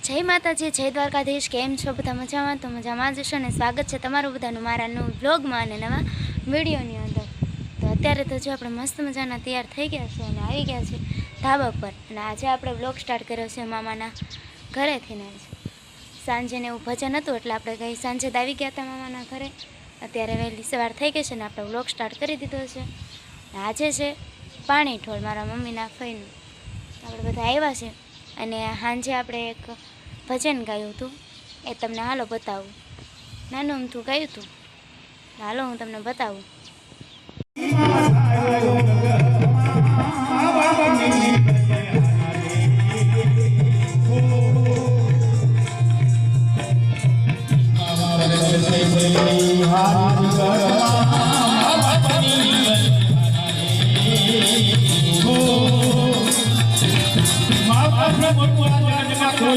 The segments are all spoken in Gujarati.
જય માતાજી, જય દ્વારકાધીશ, કેમ છો બધા મજામાં? તો મજામાં જ છો ને? સ્વાગત છે તમારું બધાનું મારા નવું બ્લોગમાં અને નવા વિડીયોની અંદર. તો અત્યારે તો જો આપણે મસ્ત મજાના તૈયાર થઈ ગયા છે અને આવી ગયા છે ધાબા પર અને આજે આપણે બ્લોગ સ્ટાર્ટ કર્યો છે મામાના ઘરેથી ને સાંજે ને એવું ભજન હતું એટલે આપણે ગઈ સાંજે જ આવી ગયા હતા મામાના ઘરે. અત્યારે વહેલી સવાર થઈ ગઈ છે ને આપણે બ્લોગ સ્ટાર્ટ કરી દીધો છે. આજે છે પાણી ઠોળ મારા મમ્મીના ફઈનું. આપણે બધા આવ્યા છે અને સાંજે આપણે એક ભજન ગાયું હતું. એ તમને હાલો બતાવું. નાનું અમથું ગાયું હતું હાલો હું તમને બતાવું.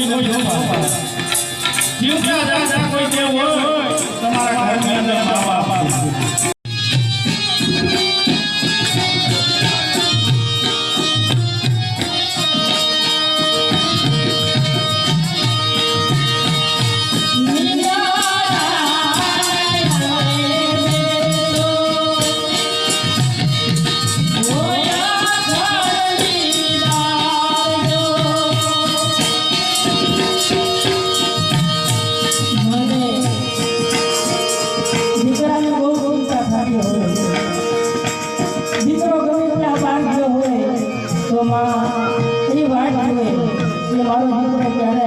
જીવતા કે મારો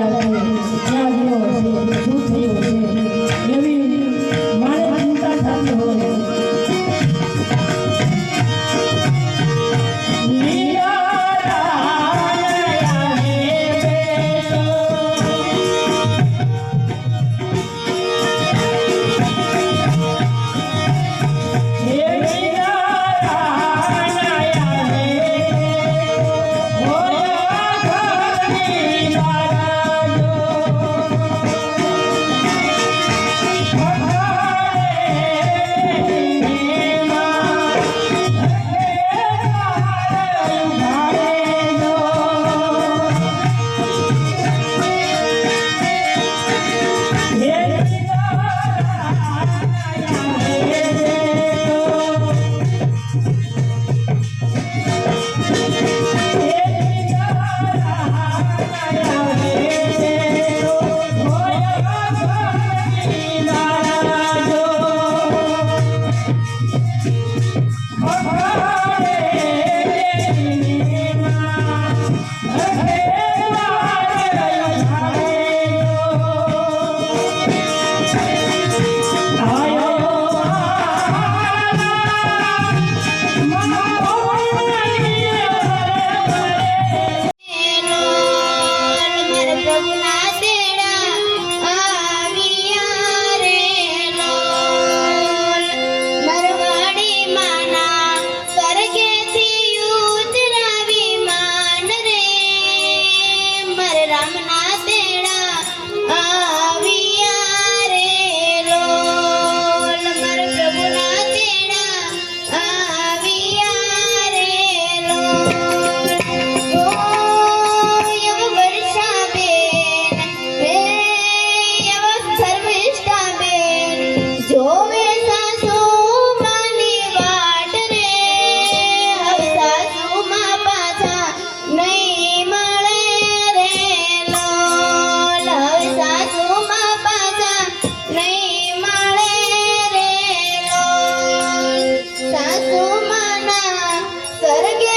again.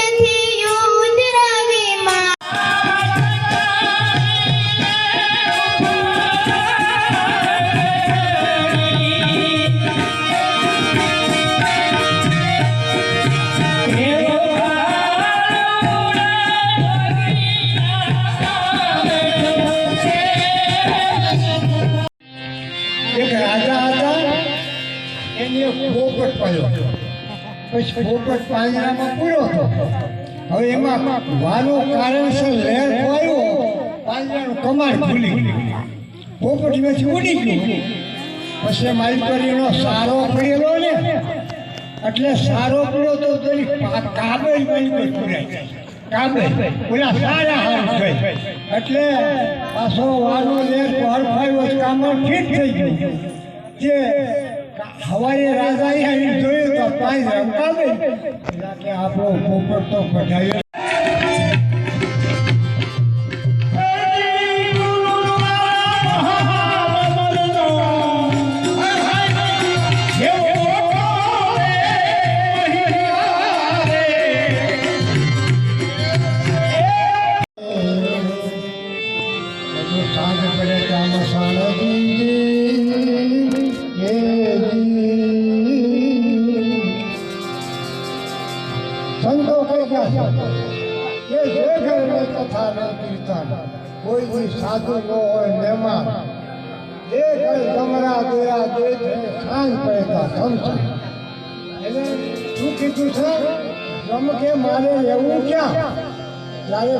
પછી પોપટ પાંજરામાં પૂર્યો હતો. હવે એમાં વાનું કારણસર લહેર આવ્યો પાંજરાનું કમાડ ભૂલી પોપટ મેથી ઉડી ગયું. પછી મારી માલપરીનો સારો પડેલો ને, એટલે સારો પડ્યો તો તેની કાબેલ માલપર પુરાઈ કાબે. ઓલા સારા હારું થઈ એટલે પાછો વાનો ને હરફાયો કામ ઠીક થઈ ગયું. જે હવારે રાજા અહીં જોયું તો પાઈ રમકામે કે આપણો પોપટ તો કઢાયો કથા ન કીર્તન. કોઈ સાધુ ન હોય મહેમાન. એ કઈ ગમરા દોયા દે છે સાંજ પડે ત્યાં એટલે શું કીધું છે? રમ કે મારે એવું ક્યાં? ત્યારે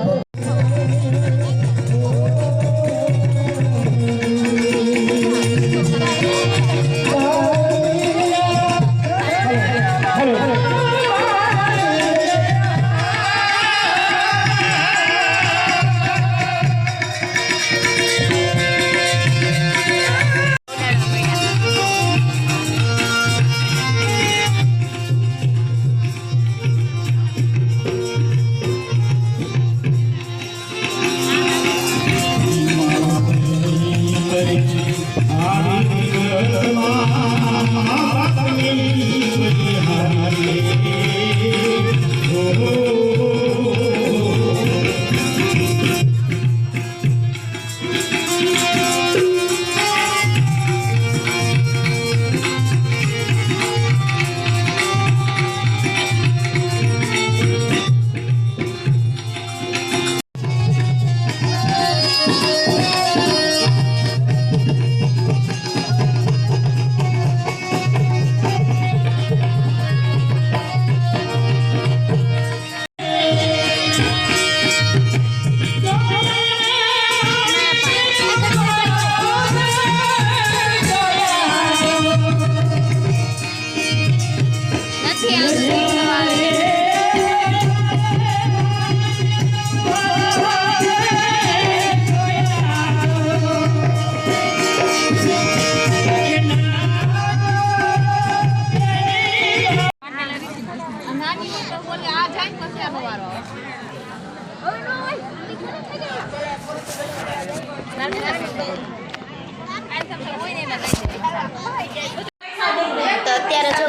તો અત્યારે જો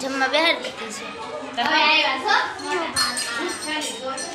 જમવા બેહાડી દીધી છે